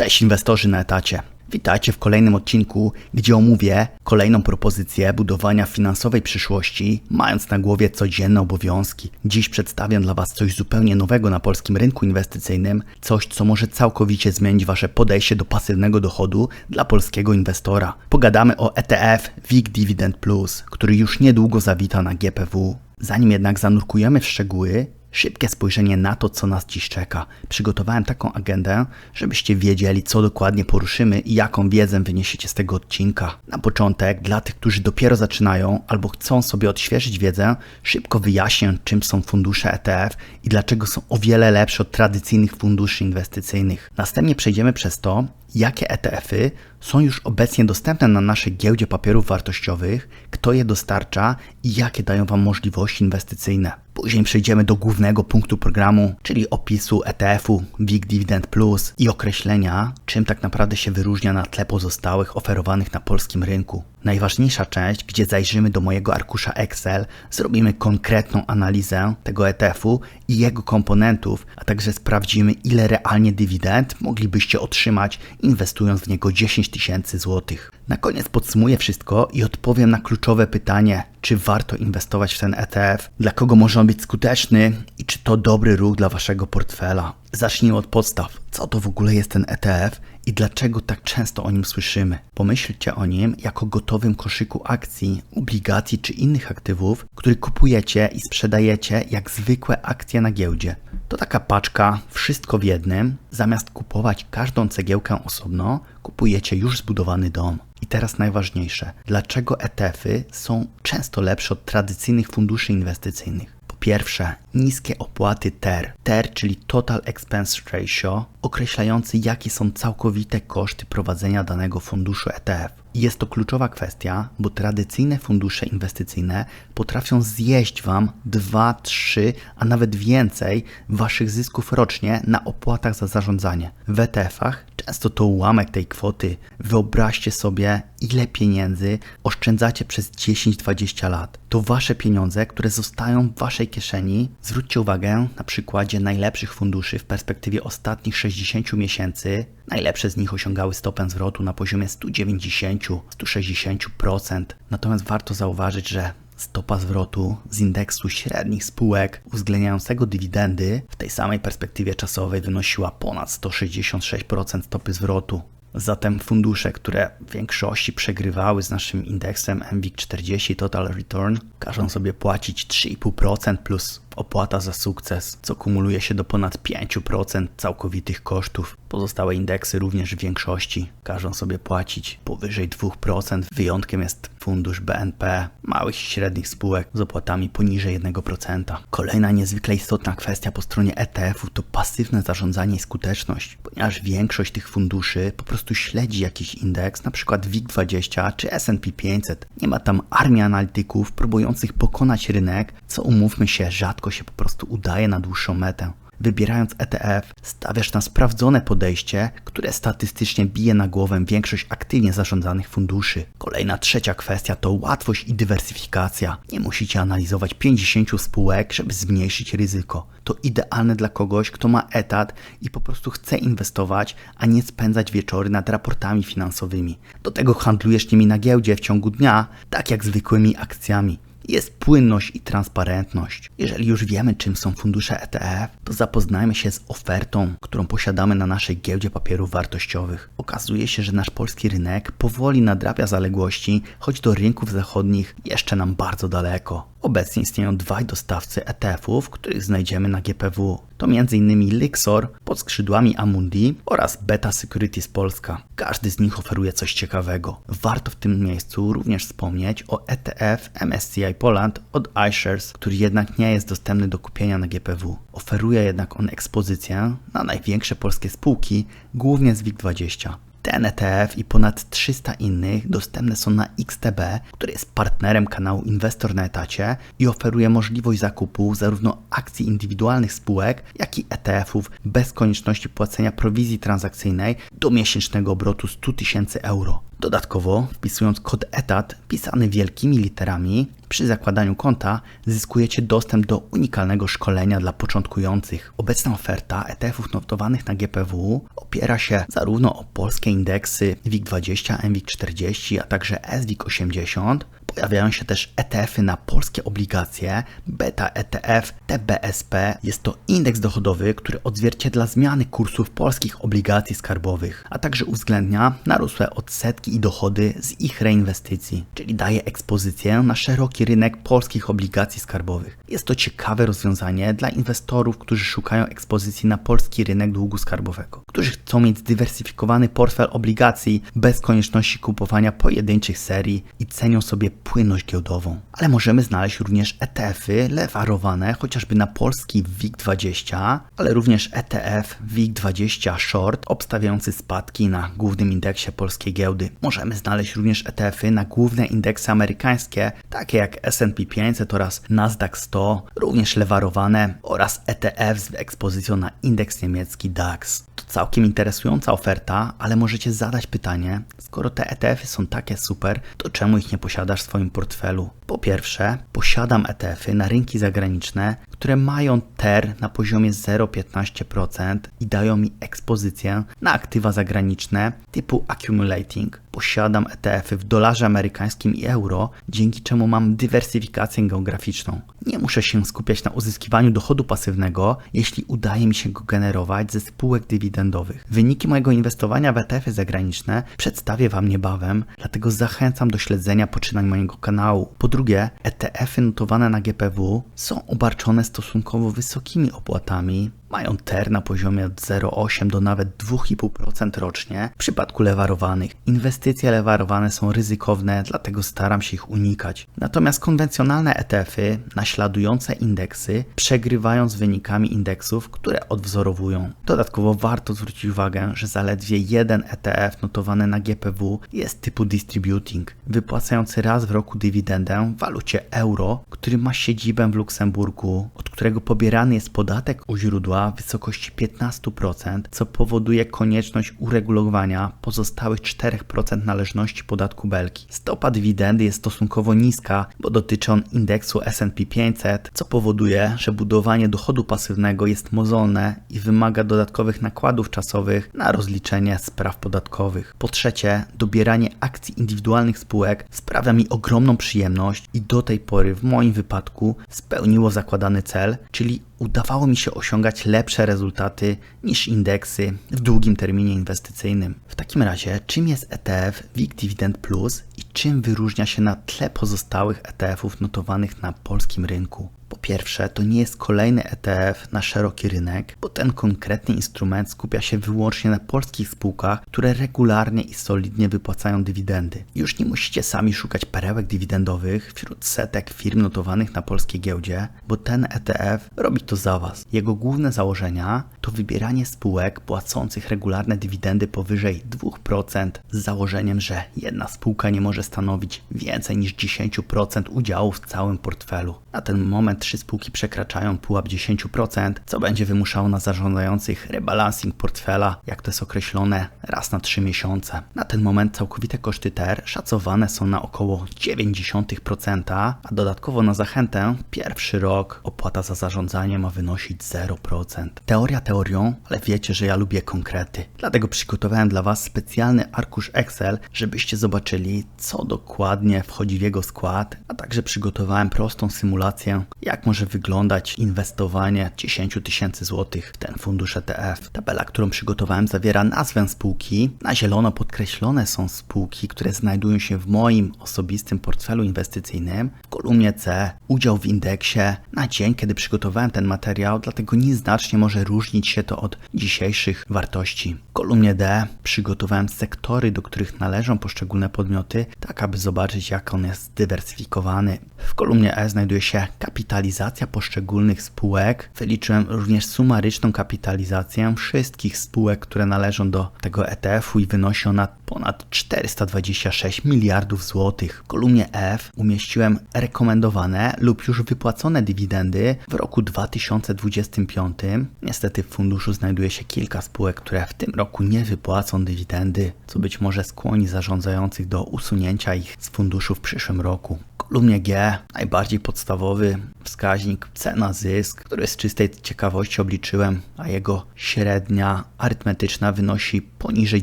Cześć inwestorzy na etacie. Witajcie w kolejnym odcinku, gdzie omówię kolejną propozycję budowania finansowej przyszłości, mając na głowie codzienne obowiązki. Dziś przedstawiam dla Was coś zupełnie nowego na polskim rynku inwestycyjnym, coś co może całkowicie zmienić Wasze podejście do pasywnego dochodu dla polskiego inwestora. Pogadamy o ETF WIG Dividend Plus, który już niedługo zawita na GPW. Zanim jednak zanurkujemy w szczegóły, Szybkie spojrzenie na to, co nas dziś czeka. Przygotowałem taką agendę, żebyście wiedzieli, co dokładnie poruszymy i jaką wiedzę wyniesiecie z tego odcinka. Na początek, dla tych, którzy dopiero zaczynają albo chcą sobie odświeżyć wiedzę, szybko wyjaśnię, czym są fundusze ETF i dlaczego są o wiele lepsze od tradycyjnych funduszy inwestycyjnych. Następnie przejdziemy przez to, jakie ETF-y są już obecnie dostępne na naszej giełdzie papierów wartościowych, kto je dostarcza i jakie dają Wam możliwości inwestycyjne. Później przejdziemy do głównego punktu programu, czyli opisu ETF-u WIG Dividend Plus i określenia, czym tak naprawdę się wyróżnia na tle pozostałych oferowanych na polskim rynku. Najważniejsza część, gdzie zajrzymy do mojego arkusza Excel, zrobimy konkretną analizę tego ETF-u i jego komponentów, a także sprawdzimy, ile realnie dywidend moglibyście otrzymać inwestując w niego 10 tysięcy złotych. Na koniec podsumuję wszystko i odpowiem na kluczowe pytanie, czy warto inwestować w ten ETF, dla kogo może on być skuteczny i czy to dobry ruch dla waszego portfela. Zacznijmy od podstaw. Co to w ogóle jest ten ETF i dlaczego tak często o nim słyszymy? Pomyślcie o nim jako gotowym koszyku akcji, obligacji czy innych aktywów, które kupujecie i sprzedajecie jak zwykłe akcje na giełdzie. To taka paczka, wszystko w jednym. Zamiast kupować każdą cegiełkę osobno, kupujecie już zbudowany dom. I teraz najważniejsze, dlaczego ETF-y są często lepsze od tradycyjnych funduszy inwestycyjnych? Po pierwsze, niskie opłaty TER. TER, czyli Total Expense Ratio, określający jakie są całkowite koszty prowadzenia danego funduszu ETF. Jest to kluczowa kwestia, bo tradycyjne fundusze inwestycyjne potrafią zjeść Wam 2, 3, a nawet więcej Waszych zysków rocznie na opłatach za zarządzanie. W ETF-ach często to ułamek tej kwoty. Wyobraźcie sobie, ile pieniędzy oszczędzacie przez 10-20 lat. To Wasze pieniądze, które zostają w Waszej kieszeni. Zwróćcie uwagę na przykładzie najlepszych funduszy w perspektywie ostatnich 60 miesięcy. Najlepsze z nich osiągały stopę zwrotu na poziomie 190-160%. Natomiast warto zauważyć, że stopa zwrotu z indeksu średnich spółek uwzględniającego dywidendy w tej samej perspektywie czasowej wynosiła ponad 166% stopy zwrotu. Zatem fundusze, które w większości przegrywały z naszym indeksem MWIG40 Total Return, każą sobie płacić 3,5% plus opłata za sukces, co kumuluje się do ponad 5% całkowitych kosztów. Pozostałe indeksy również w większości każą sobie płacić powyżej 2%. Wyjątkiem jest fundusz BNP, małych i średnich spółek z opłatami poniżej 1%. Kolejna niezwykle istotna kwestia po stronie ETF-ów to pasywne zarządzanie i skuteczność, ponieważ większość tych funduszy po prostu śledzi jakiś indeks, np. WIG20 czy S&P 500. Nie ma tam armii analityków próbujących pokonać rynek, co umówmy się rzadko się po prostu udaje na dłuższą metę. Wybierając ETF, stawiasz na sprawdzone podejście, które statystycznie bije na głowę większość aktywnie zarządzanych funduszy. Kolejna trzecia kwestia to łatwość i dywersyfikacja. Nie musicie analizować 50 spółek, żeby zmniejszyć ryzyko. To idealne dla kogoś, kto ma etat i po prostu chce inwestować, a nie spędzać wieczory nad raportami finansowymi. Do tego handlujesz nimi na giełdzie w ciągu dnia, tak jak zwykłymi akcjami jest płynność i transparentność. Jeżeli już wiemy, czym są fundusze ETF, to zapoznajmy się z ofertą, którą posiadamy na naszej giełdzie papierów wartościowych. Okazuje się, że nasz polski rynek powoli nadrabia zaległości, choć do rynków zachodnich jeszcze nam bardzo daleko. Obecnie istnieją dwaj dostawcy ETF-ów, których znajdziemy na GPW. To m.in. Lixor pod skrzydłami Amundi oraz Beta Securities Polska. Każdy z nich oferuje coś ciekawego. Warto w tym miejscu również wspomnieć o ETF MSCI Poland od iShares, który jednak nie jest dostępny do kupienia na GPW. Oferuje jednak on ekspozycję na największe polskie spółki, głównie z WIG20. Ten ETF i ponad 300 innych dostępne są na XTB, który jest partnerem kanału Inwestor na etacie i oferuje możliwość zakupu zarówno akcji indywidualnych spółek, jak i ETF-ów bez konieczności płacenia prowizji transakcyjnej do miesięcznego obrotu 100 tysięcy euro. Dodatkowo, wpisując kod etat pisany wielkimi literami, przy zakładaniu konta zyskujecie dostęp do unikalnego szkolenia dla początkujących. Obecna oferta ETF-ów notowanych na GPW opiera się zarówno o polskie indeksy WIG20, MWIG40, a także SWIG80. Pojawiają się też ETF-y na polskie obligacje, beta ETF TBSP. Jest to indeks dochodowy, który odzwierciedla zmiany kursów polskich obligacji skarbowych, a także uwzględnia narosłe odsetki i dochody z ich reinwestycji, czyli daje ekspozycję na szeroki rynek polskich obligacji skarbowych. Jest to ciekawe rozwiązanie dla inwestorów, którzy szukają ekspozycji na polski rynek długu skarbowego, którzy chcą mieć zdywersyfikowany portfel obligacji bez konieczności kupowania pojedynczych serii i cenią sobie płynność giełdową. Ale możemy znaleźć również ETF-y lewarowane chociażby na polski WIG20, ale również ETF WIG20 Short obstawiający spadki na głównym indeksie polskiej giełdy. Możemy znaleźć również ETF-y na główne indeksy amerykańskie, takie jak S&P 500 oraz Nasdaq 100, również lewarowane oraz ETF z ekspozycją na indeks niemiecki DAX. To całkiem interesująca oferta, ale możecie zadać pytanie, skoro te ETF-y są takie super, to czemu ich nie posiadasz swoim portfelu? Po pierwsze, posiadam ETF-y na rynki zagraniczne, które mają TER na poziomie 0,15% i dają mi ekspozycję na aktywa zagraniczne typu accumulating. Posiadam ETF-y w dolarze amerykańskim i euro, dzięki czemu mam dywersyfikację geograficzną. Nie muszę się skupiać na uzyskiwaniu dochodu pasywnego, jeśli udaje mi się go generować ze spółek dywidendowych. Wyniki mojego inwestowania w ETF-y zagraniczne przedstawię Wam niebawem, dlatego zachęcam do śledzenia poczynań mojego kanału. Po drugie, ETF-y notowane na GPW są obarczone stosunkowo wysokimi opłatami, mają TER na poziomie od 0,8 do nawet 2,5% rocznie w przypadku lewarowanych. Inwestycje lewarowane są ryzykowne, dlatego staram się ich unikać. Natomiast konwencjonalne ETF-y naśladujące indeksy przegrywają z wynikami indeksów, które odwzorowują. Dodatkowo warto zwrócić uwagę, że zaledwie jeden ETF notowany na GPW jest typu distributing, wypłacający raz w roku dywidendę w walucie euro, który ma siedzibę w Luksemburgu, od którego pobierany jest podatek u źródła w wysokości 15%, co powoduje konieczność uregulowania pozostałych 4% należności podatku belki. Stopa dywidendy jest stosunkowo niska, bo dotyczy on indeksu S&P 500, co powoduje, że budowanie dochodu pasywnego jest mozolne i wymaga dodatkowych nakładów czasowych na rozliczenie spraw podatkowych. Po trzecie, dobieranie akcji indywidualnych spółek sprawia mi ogromną przyjemność i do tej pory w moim wypadku spełniło zakładany cel, czyli udawało mi się osiągać lepsze rezultaty niż indeksy w długim terminie inwestycyjnym. W takim razie, czym jest ETF WIG Dividend Plus i czym wyróżnia się na tle pozostałych ETF-ów notowanych na polskim rynku? Po pierwsze, to nie jest kolejny ETF na szeroki rynek, bo ten konkretny instrument skupia się wyłącznie na polskich spółkach, które regularnie i solidnie wypłacają dywidendy. Już nie musicie sami szukać perełek dywidendowych wśród setek firm notowanych na polskiej giełdzie, bo ten ETF robi to za Was. Jego główne założenia to wybieranie spółek płacących regularne dywidendy powyżej 2% z założeniem, że jedna spółka nie może stanowić więcej niż 10% udziału w całym portfelu. Na ten moment trzy spółki przekraczają pułap 10%, co będzie wymuszało na zarządzających rebalancing portfela, jak to jest określone, raz na 3 miesiące. Na ten moment całkowite koszty TER szacowane są na około 0,9%, a dodatkowo na zachętę pierwszy rok opłata za zarządzanie ma wynosić 0%. Teoria teorią, ale wiecie, że ja lubię konkrety. Dlatego przygotowałem dla Was specjalny arkusz Excel, żebyście zobaczyli, co dokładnie wchodzi w jego skład, a także przygotowałem prostą symulację, jak może wyglądać inwestowanie 10 tysięcy złotych w ten fundusz ETF. Tabela, którą przygotowałem, zawiera nazwę spółki. Na zielono podkreślone są spółki, które znajdują się w moim osobistym portfelu inwestycyjnym. W kolumnie C udział w indeksie na dzień, kiedy przygotowałem ten materiał, dlatego nieznacznie może różnić się to od dzisiejszych wartości. W kolumnie D przygotowałem sektory, do których należą poszczególne podmioty, tak aby zobaczyć, jak on jest zdywersyfikowany. W kolumnie E znajduje się kapitalizacja kapitalizacja poszczególnych spółek. Wyliczyłem również sumaryczną kapitalizację wszystkich spółek, które należą do tego ETF-u i wynosi ona ponad 426 miliardów złotych. W kolumnie F umieściłem rekomendowane lub już wypłacone dywidendy w roku 2025. Niestety w funduszu znajduje się kilka spółek, które w tym roku nie wypłacą dywidendy, co być może skłoni zarządzających do usunięcia ich z funduszu w przyszłym roku kolumnie G najbardziej podstawowy wskaźnik cena zysk, który z czystej ciekawości obliczyłem, a jego średnia arytmetyczna wynosi poniżej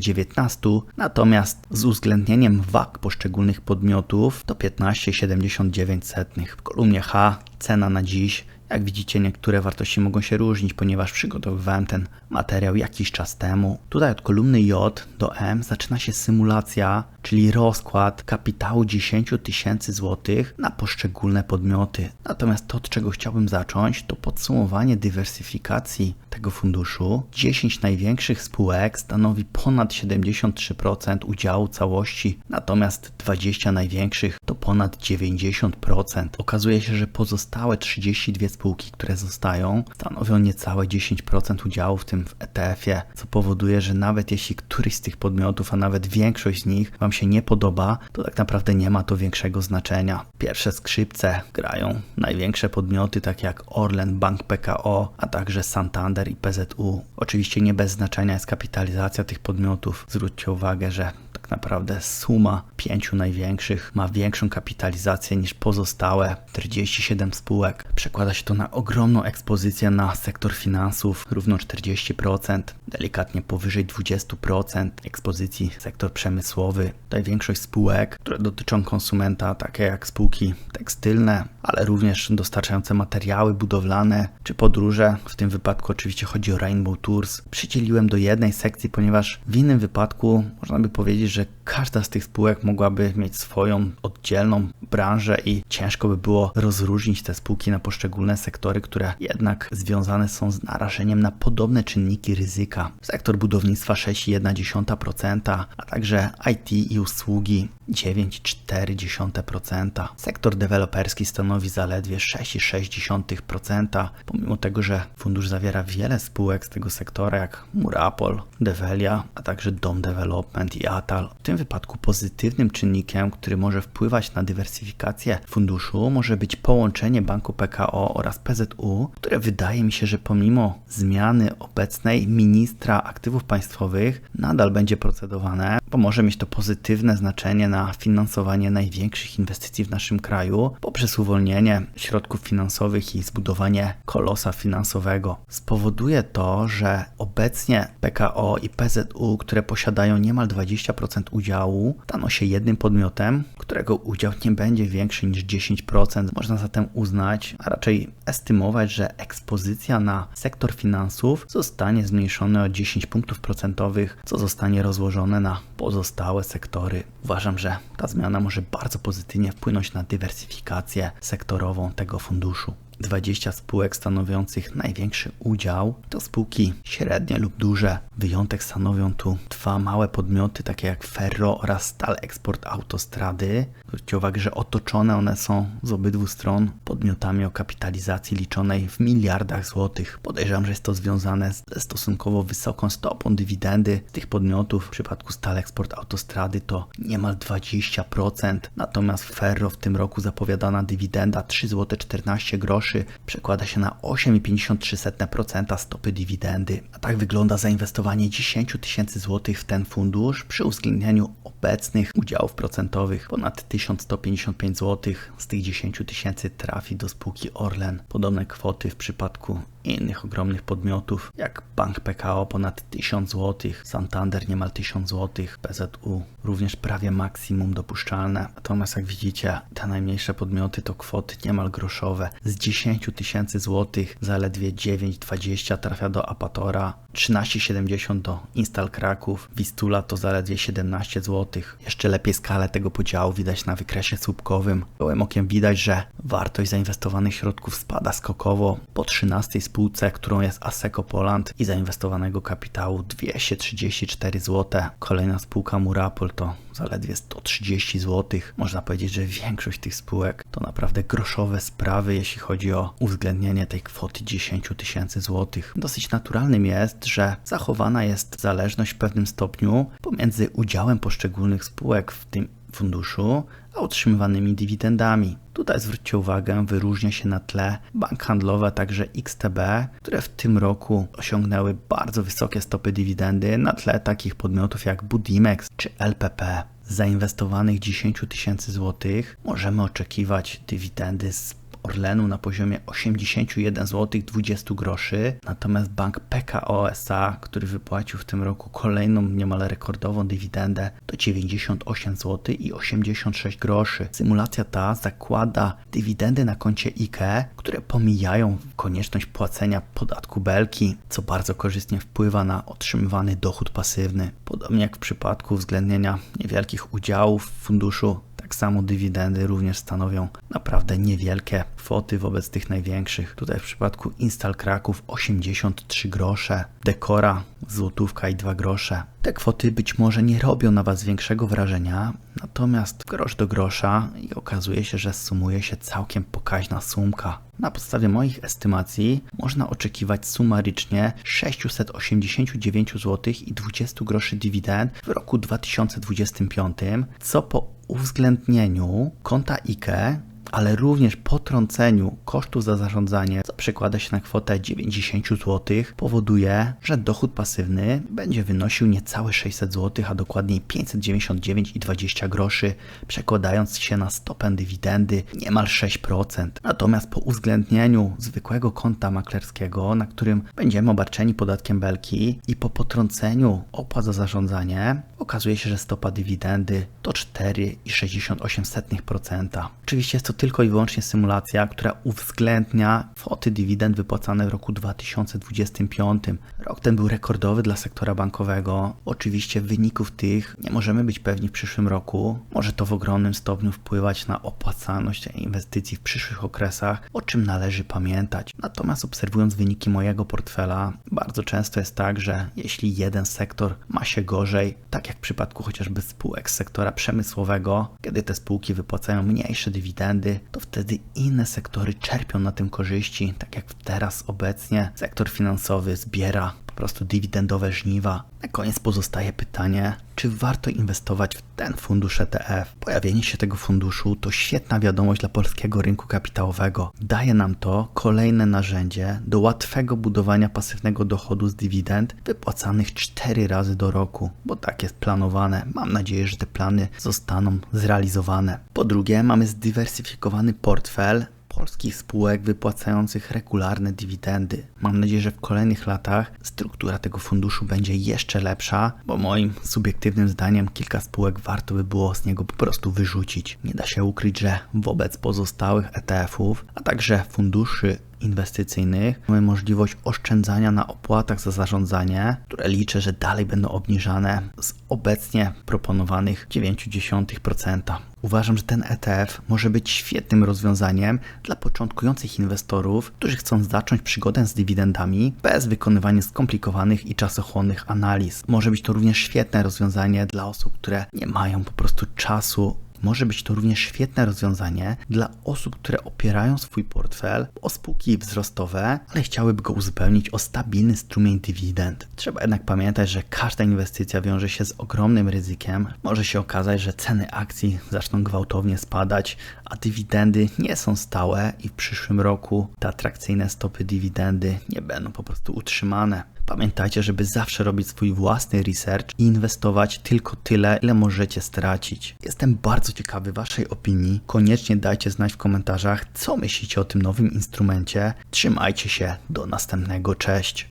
19, natomiast z uwzględnieniem wag poszczególnych podmiotów to 15,79. W kolumnie H cena na dziś jak widzicie, niektóre wartości mogą się różnić, ponieważ przygotowywałem ten materiał jakiś czas temu. Tutaj od kolumny J do M zaczyna się symulacja, czyli rozkład kapitału 10 tysięcy złotych na poszczególne podmioty. Natomiast to, od czego chciałbym zacząć, to podsumowanie dywersyfikacji tego funduszu. 10 największych spółek stanowi ponad 73% udziału całości, natomiast 20 największych to ponad 90%. Okazuje się, że pozostałe 32 spółki, które zostają, stanowią niecałe 10% udziału w tym ETF-ie, co powoduje, że nawet jeśli któryś z tych podmiotów, a nawet większość z nich Wam się nie podoba, to tak naprawdę nie ma to większego znaczenia. Pierwsze skrzypce grają największe podmioty, takie jak Orlen, Bank PKO, a także Santander i PZU. Oczywiście nie bez znaczenia jest kapitalizacja tych podmiotów. Zwróćcie uwagę, że naprawdę suma pięciu największych ma większą kapitalizację niż pozostałe 47 spółek. Przekłada się to na ogromną ekspozycję na sektor finansów, równo 40%, delikatnie powyżej 20% ekspozycji sektor przemysłowy. Tutaj większość spółek, które dotyczą konsumenta, takie jak spółki tekstylne, ale również dostarczające materiały budowlane czy podróże. W tym wypadku oczywiście chodzi o Rainbow Tours. Przydzieliłem do jednej sekcji, ponieważ w innym wypadku można by powiedzieć, że że każda z tych spółek mogłaby mieć swoją oddzielną branżę i ciężko by było rozróżnić te spółki na poszczególne sektory, które jednak związane są z narażeniem na podobne czynniki ryzyka. Sektor budownictwa 6,1%, a także IT i usługi 9,4%. Sektor deweloperski stanowi zaledwie 6,6%, pomimo tego, że fundusz zawiera wiele spółek z tego sektora, jak Murapol, Develia, a także Dom Development i Atal. W tym wypadku pozytywnym czynnikiem, który może wpływać na dywersyfikację funduszu, może być połączenie banku PKO oraz PZU, które wydaje mi się, że pomimo zmiany obecnej ministra aktywów państwowych nadal będzie procedowane, bo może mieć to pozytywne znaczenie na finansowanie największych inwestycji w naszym kraju poprzez uwolnienie środków finansowych i zbudowanie kolosa finansowego. Spowoduje to, że obecnie PKO i PZU, które posiadają niemal 20% udziału staną się jednym podmiotem, którego udział nie będzie większy niż 10%. Można zatem uznać, a raczej estymować, że ekspozycja na sektor finansów zostanie zmniejszona o 10 punktów procentowych, co zostanie rozłożone na pozostałe sektory. Uważam, że ta zmiana może bardzo pozytywnie wpłynąć na dywersyfikację sektorową tego funduszu. 20 spółek stanowiących największy udział to spółki średnie lub duże. Wyjątek stanowią tu dwa małe podmioty, takie jak Ferro oraz Stal Export Autostrady. Zwróćcie uwagę, że otoczone one są z obydwu stron podmiotami o kapitalizacji liczonej w miliardach złotych. Podejrzewam, że jest to związane ze stosunkowo wysoką stopą dywidendy tych podmiotów. W przypadku Stal Export Autostrady to niemal 20%, natomiast Ferro w tym roku zapowiadana dywidenda 3 zł 14 groszy przekłada się na 8,53% stopy dywidendy. A tak wygląda zainwestowanie 10 tysięcy złotych w ten fundusz przy uwzględnieniu obecnych udziałów procentowych. Ponad 1155 zł z tych 10 tysięcy trafi do spółki Orlen. Podobne kwoty w przypadku innych ogromnych podmiotów, jak Bank PKO ponad 1000 zł, Santander niemal 1000 zł, PZU również prawie maksimum dopuszczalne. Natomiast jak widzicie, te najmniejsze podmioty to kwoty niemal groszowe. Z 10 tysięcy złotych zaledwie 9,20 trafia do Apatora, 13,70 do Instal Kraków, Wistula to zaledwie 17 zł. Jeszcze lepiej skalę tego podziału widać na wykresie słupkowym. Gołym okiem widać, że wartość zainwestowanych środków spada skokowo po 13 spółce spółce, którą jest Aseco Poland i zainwestowanego kapitału 234 zł. Kolejna spółka Murapol to zaledwie 130 zł. Można powiedzieć, że większość tych spółek to naprawdę groszowe sprawy, jeśli chodzi o uwzględnienie tej kwoty 10 tysięcy złotych. Dosyć naturalnym jest, że zachowana jest zależność w pewnym stopniu pomiędzy udziałem poszczególnych spółek w tym funduszu, a utrzymywanymi dywidendami. Tutaj zwróćcie uwagę, wyróżnia się na tle bank handlowy, a także XTB, które w tym roku osiągnęły bardzo wysokie stopy dywidendy na tle takich podmiotów jak Budimex czy LPP. Zainwestowanych 10 tysięcy złotych możemy oczekiwać dywidendy z Orlenu na poziomie 81 zł 20 groszy, natomiast bank PKO SA, który wypłacił w tym roku kolejną niemal rekordową dywidendę to 98 zł i 86 groszy. Symulacja ta zakłada dywidendy na koncie IKE, które pomijają konieczność płacenia podatku belki, co bardzo korzystnie wpływa na otrzymywany dochód pasywny. Podobnie jak w przypadku uwzględnienia niewielkich udziałów w funduszu tak samo dywidendy również stanowią naprawdę niewielkie kwoty wobec tych największych. Tutaj w przypadku Instal Kraków 83 grosze, Dekora złotówka i 2 grosze. Te kwoty być może nie robią na Was większego wrażenia, natomiast grosz do grosza i okazuje się, że sumuje się całkiem pokaźna sumka. Na podstawie moich estymacji można oczekiwać sumarycznie 689 zł i 20 groszy dywidend w roku 2025, co po uwzględnieniu konta IKE ale również potrąceniu kosztów za zarządzanie, co przekłada się na kwotę 90 zł, powoduje, że dochód pasywny będzie wynosił niecałe 600 zł, a dokładniej 599,20 groszy, przekładając się na stopę dywidendy niemal 6%. Natomiast po uwzględnieniu zwykłego konta maklerskiego, na którym będziemy obarczeni podatkiem belki i po potrąceniu opłat za zarządzanie, okazuje się, że stopa dywidendy to 4,68%. Oczywiście jest to tylko i wyłącznie symulacja, która uwzględnia kwoty dywidend wypłacane w roku 2025. Rok ten był rekordowy dla sektora bankowego. Oczywiście wyników tych nie możemy być pewni w przyszłym roku. Może to w ogromnym stopniu wpływać na opłacalność inwestycji w przyszłych okresach, o czym należy pamiętać. Natomiast obserwując wyniki mojego portfela, bardzo często jest tak, że jeśli jeden sektor ma się gorzej, tak jak w przypadku chociażby spółek z sektora przemysłowego, kiedy te spółki wypłacają mniejsze dywidendy, to wtedy inne sektory czerpią na tym korzyści, tak jak teraz obecnie. Sektor finansowy zbiera prostu dywidendowe żniwa. Na koniec pozostaje pytanie, czy warto inwestować w ten fundusz ETF? Pojawienie się tego funduszu to świetna wiadomość dla polskiego rynku kapitałowego. Daje nam to kolejne narzędzie do łatwego budowania pasywnego dochodu z dywidend wypłacanych 4 razy do roku, bo tak jest planowane. Mam nadzieję, że te plany zostaną zrealizowane. Po drugie, mamy zdywersyfikowany portfel polskich spółek wypłacających regularne dywidendy. Mam nadzieję, że w kolejnych latach struktura tego funduszu będzie jeszcze lepsza, bo moim subiektywnym zdaniem kilka spółek warto by było z niego po prostu wyrzucić. Nie da się ukryć, że wobec pozostałych ETF-ów, a także funduszy inwestycyjnych mamy możliwość oszczędzania na opłatach za zarządzanie, które liczę, że dalej będą obniżane z obecnie proponowanych 0,9%. Uważam, że ten ETF może być świetnym rozwiązaniem dla początkujących inwestorów, którzy chcą zacząć przygodę z dywidendami bez wykonywania skomplikowanych i czasochłonnych analiz. Może być to również świetne rozwiązanie dla osób, które nie mają po prostu czasu może być to również świetne rozwiązanie dla osób, które opierają swój portfel o spółki wzrostowe, ale chciałyby go uzupełnić o stabilny strumień dywidend. Trzeba jednak pamiętać, że każda inwestycja wiąże się z ogromnym ryzykiem. Może się okazać, że ceny akcji zaczną gwałtownie spadać, a dywidendy nie są stałe i w przyszłym roku te atrakcyjne stopy dywidendy nie będą po prostu utrzymane. Pamiętajcie, żeby zawsze robić swój własny research i inwestować tylko tyle, ile możecie stracić. Jestem bardzo ciekawy Waszej opinii. Koniecznie dajcie znać w komentarzach, co myślicie o tym nowym instrumencie. Trzymajcie się, do następnego, cześć.